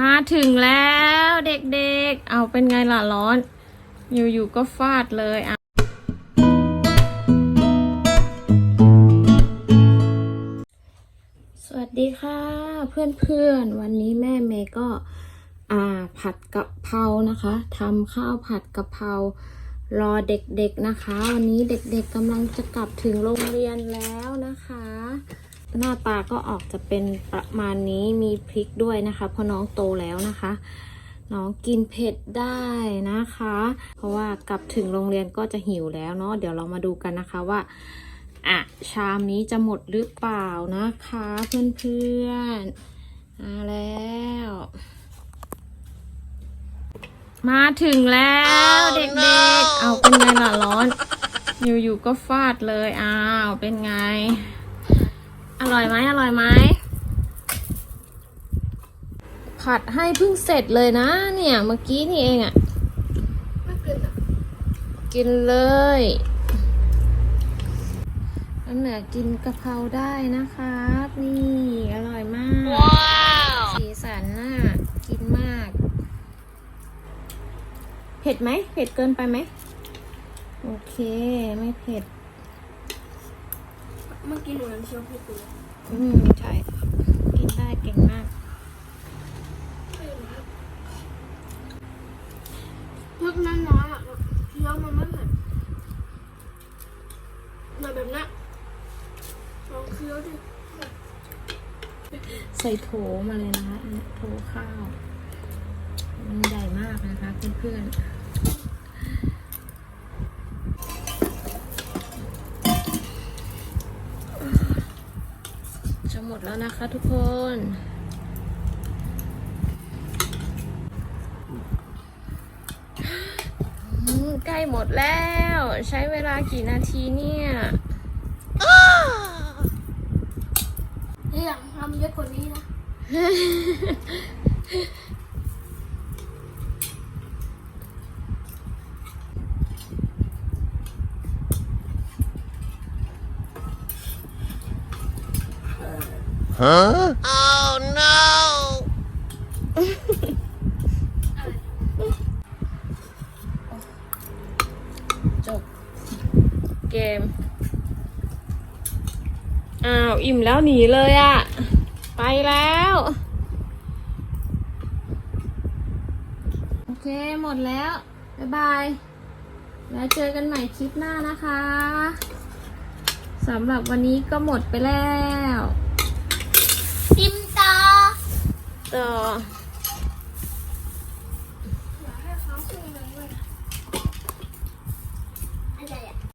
มาถึงแล้วเด็กๆ เอาเป็นไงล่ะร้อน อยู่ๆก็ฟาดเลยอะสวัสดีค่ะ เพื่อนๆ วันนี้แม่เมย์ก็อ่าผัดกะเพรานะคะทำข้าวผัดกะเพรารอเด็กๆนะคะ วันนี้เด็กๆกำลังจะกลับถึงโรงเรียนแล้วนะคะ หน้าตาก็ออกจะเป็นประมาณนี้มีพริกด้วยนะคะเพราะน้องโตแล้วนะคะ น้องกินเผ็ดได้นะคะ เพราะว่ากลับถึงโรงเรียนก็จะหิวแล้วเนาะเดี๋ยวเรามาดูกันนะคะว่าอะชามนี้จะหมดหรือเปล่านะคะ เพื่อนๆมาแล้ว มาถึงแล้วเด็กๆเอาเป็นไงล่ะร้อน อยู่ๆก็ฟาดเลยอ้าวเป็นไง อร่อยไหมอร่อยไหมผัดให้เพิ่งเสร็จเลยนะ เนี่ยเมื่อกี้นี่เองอะ่ะไม่เป็นอะกินเลยน้ำเหนือกินกะเพราได้นะครับ นี่อร่อยมาก สีสันน่ากินมาก เผ็ดไหมเผ็ดเกินไปไหม โอเค ไม่เผ็ด เมื่อกี้หนูยังเคี้ยวผิดอยู่อืมใช่ กินได้เก่งมากพวกนั้นน้อยอะเคี้ยวมันไม่เผ็ดหน่อยแบบนั้นลองเคี้ยวดิใส่โถมาเลยนะคะอันนี้โถข้าว มันใหญ่มากนะคะเพื่อนๆ หมดแล้วนะคะทุกคนอืมใกล้หมดแล้ว ใช้เวลากี่นาทีเนี่ยนี่อยากทำเยอะกว่านี้นะ จบ เกม อ้าว อิ่มแล้วหนีเลยอะ่ะไปแล้ว โอเค หมดแล้ว บ๊ายบาย แล้วเจอกันใหม่คลิปหน้านะคะสำหรับวันนี้ก็หมดไปแล้ว ติมตาต่อ